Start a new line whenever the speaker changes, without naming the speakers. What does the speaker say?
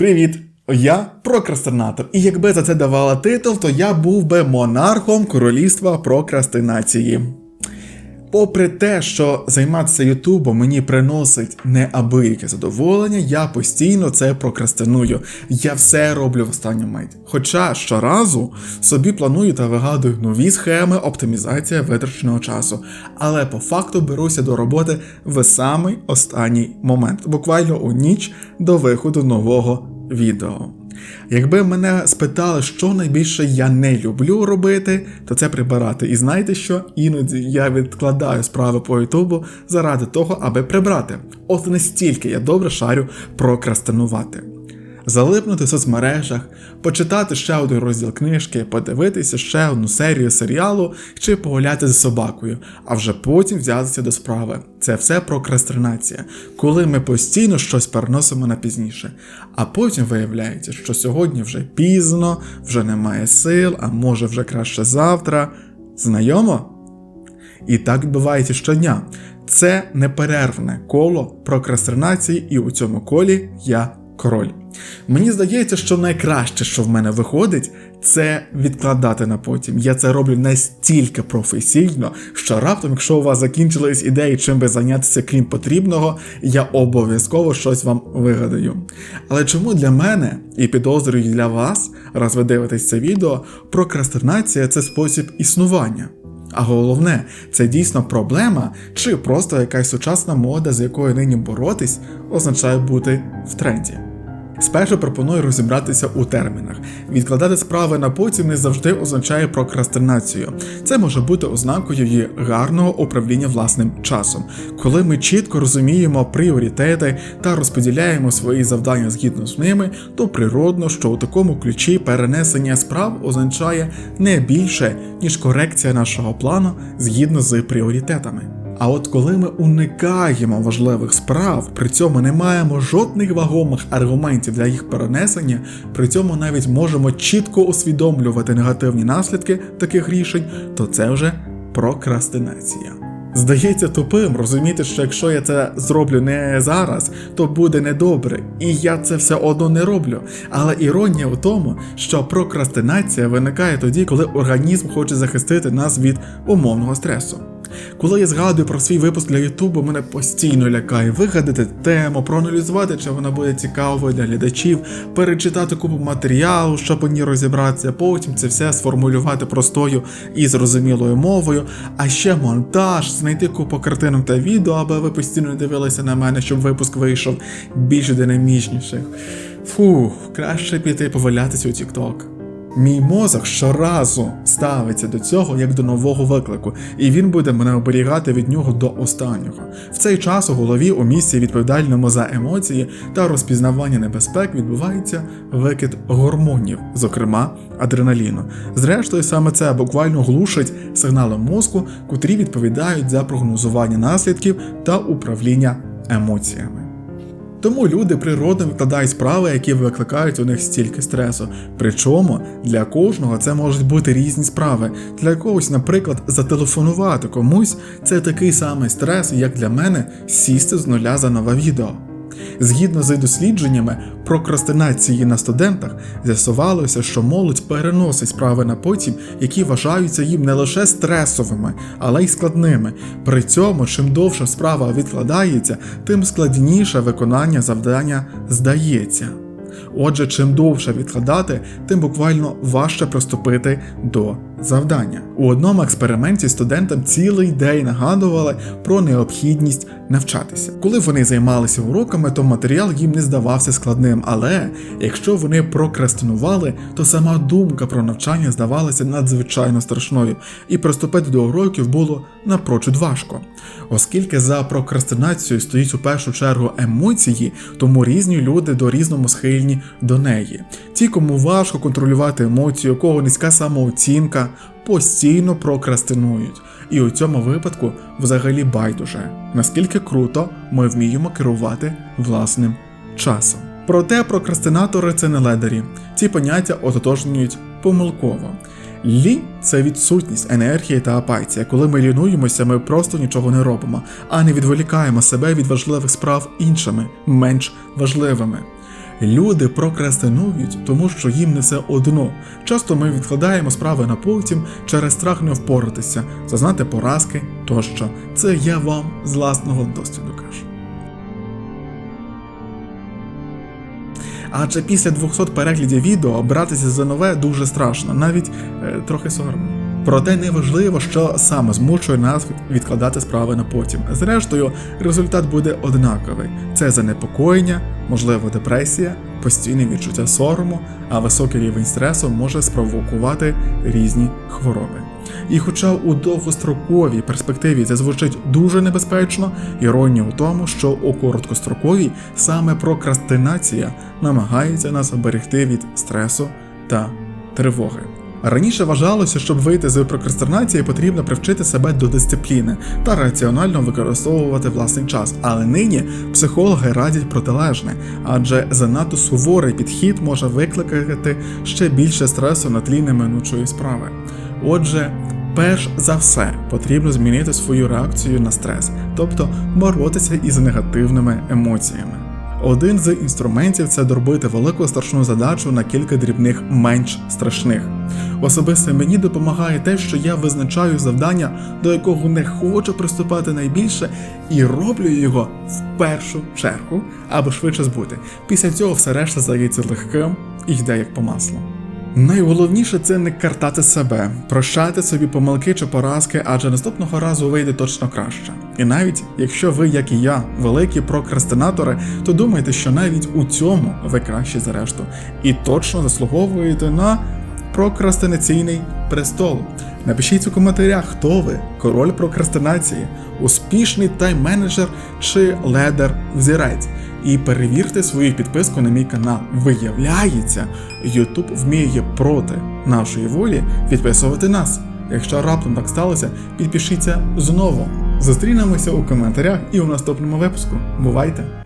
Привіт! Я прокрастинатор, і якби за це давала титул, то я був би монархом королівства прокрастинації. Попри те, що займатися Ютубом мені приносить неабияке задоволення, я постійно це прокрастиную. Я все роблю в останню мить. Хоча щоразу собі планую та вигадую нові схеми оптимізація витраченого часу. Але по факту беруся до роботи в самий останній момент, буквально у ніч до виходу нового відео. Якби мене спитали, що найбільше я не люблю робити, то це прибирати. І знаєте що? Іноді я відкладаю справи по Ютубу заради того, аби прибрати. От настільки я добре шарю прокрастинувати. Залипнути в соцмережах, почитати ще один розділ книжки, подивитися ще одну серію серіалу чи погуляти з собакою, а вже потім взятися до справи. Це все прокрастинація, коли ми постійно щось переносимо на пізніше. А потім виявляється, що сьогодні вже пізно, вже немає сил, а може вже краще завтра. Знайомо? І так відбувається щодня. Це неперервне коло прокрастинації, і у цьому колі я король. Мені здається, що найкраще, що в мене виходить, це відкладати на потім. Я це роблю настільки професійно, що раптом, якщо у вас закінчились ідеї, чим би зайнятися, крім потрібного, я обов'язково щось вам вигадаю. Але чому для мене і підозрюю для вас, раз ви дивитесь це відео, прокрастинація це спосіб існування? А головне, це дійсно проблема чи просто якась сучасна мода, з якою нині боротись, означає бути в тренді. Спершу пропоную розібратися у термінах. Відкладати справи на потім не завжди означає прокрастинацію. Це може бути ознакою її гарного управління власним часом, коли ми чітко розуміємо пріоритети та розподіляємо свої завдання згідно з ними, то природно, що у такому ключі перенесення справ означає не більше, ніж корекція нашого плану згідно з пріоритетами. А от коли ми уникаємо важливих справ, при цьому не маємо жодних вагомих аргументів для їх перенесення, при цьому навіть можемо чітко усвідомлювати негативні наслідки таких рішень, то це вже прокрастинація. Здається тупим розуміти, що якщо я це зроблю не зараз, то буде недобре, і я це все одно не роблю. Але іронія в тому, що прокрастинація виникає тоді, коли організм хоче захистити нас від умовного стресу. Коли я згадую про свій випуск для Ютубу, мене постійно лякає вигадати тему, проаналізувати, чи вона буде цікавою для глядачів, перечитати купу матеріалу, щоб у ній розібратися, потім це все сформулювати простою і зрозумілою мовою, а ще монтаж, знайти купу картинок та відео, аби ви постійно дивилися на мене, щоб випуск вийшов більш динамічніших. Фух, краще піти повалятися у TikTok. Мій мозок щоразу ставиться до цього як до нового виклику, і він буде мене оберігати від нього до останнього. В цей час у голові у місці, відповідальному за емоції та розпізнавання небезпек, відбувається викид гормонів, зокрема адреналіну. Зрештою, саме це буквально глушить сигнали мозку, котрі відповідають за прогнозування наслідків та управління емоціями. Тому люди природно викладають справи, які викликають у них стільки стресу. Причому для кожного це можуть бути різні справи. Для когось, наприклад, зателефонувати комусь це такий самий стрес, як для мене сісти з нуля за нове відео. Згідно з дослідженнями прокрастинації на студентах, з'ясувалося, що молодь переносить справи на потім, які вважаються їм не лише стресовими, але й складними. При цьому, чим довше справа відкладається, тим складніше виконання завдання здається. Отже, чим довше відкладати, тим буквально важче приступити до завдання. У одному експерименті студентам цілий день нагадували про необхідність навчатися. Коли вони займалися уроками, то матеріал їм не здавався складним, але якщо вони прокрастинували, то сама думка про навчання здавалася надзвичайно страшною, і приступити до уроків було напрочуд важко. Оскільки за прокрастинацією стоїть у першу чергу емоції, тому різні люди до різному схильні до неї. Ті, кому важко контролювати емоції, у кого низька самооцінка, постійно прокрастинують. І у цьому випадку взагалі байдуже, наскільки круто ми вміємо керувати власним часом. Проте прокрастинатори це не ледарі. Ці поняття ототожнюють помилково. Лінь це відсутність енергії та апатія. Коли ми лінуємося, ми просто нічого не робимо, а не відволікаємо себе від важливих справ іншими, менш важливими. Люди прокрастинують, тому що їм не все одно. Часто ми відкладаємо справи на потім через страх не впоратися, зазнати поразки тощо. Це я вам з власного досвіду кажу. Адже після 200 переглядів відео братися за нове дуже страшно, навіть е, трохи соромно. Проте неважливо, що саме змушує нас відкладати справи на потім. Зрештою, результат буде однаковий: це занепокоєння, можливо, депресія, постійне відчуття сорому, а високий рівень стресу може спровокувати різні хвороби. І хоча у довгостроковій перспективі це звучить дуже небезпечно, іронія у тому, що у короткостроковій саме прокрастинація намагається нас оберегти від стресу та тривоги. Раніше вважалося, щоб вийти з прокрастинації, потрібно привчити себе до дисципліни та раціонально використовувати власний час. Але нині психологи радять протилежне, адже занадто суворий підхід може викликати ще більше стресу на тлі неминучої справи. Отже, перш за все потрібно змінити свою реакцію на стрес, тобто боротися із негативними емоціями. Один з інструментів це доробити велику страшну задачу на кілька дрібних менш страшних. Особисто мені допомагає те, що я визначаю завдання, до якого не хочу приступати найбільше, і роблю його в першу чергу, аби швидше збути. Після цього все решта здається легким і йде як по маслу. Найголовніше це не картати себе, прощати собі помилки чи поразки, адже наступного разу вийде точно краще. І навіть якщо ви, як і я, великі прокрастинатори, то думайте, що навіть у цьому ви кращі за решту, і точно заслуговуєте на прокрастинаційний престол. Напишіть у коментарях, хто ви, король прокрастинації, успішний тайм-менеджер чи ледер взірець. І перевірте свою підписку на мій канал. Виявляється, YouTube вміє проти нашої волі підписувати нас. Якщо раптом так сталося, підпишіться знову. Зустрінемося у коментарях і у наступному випуску. Бувайте!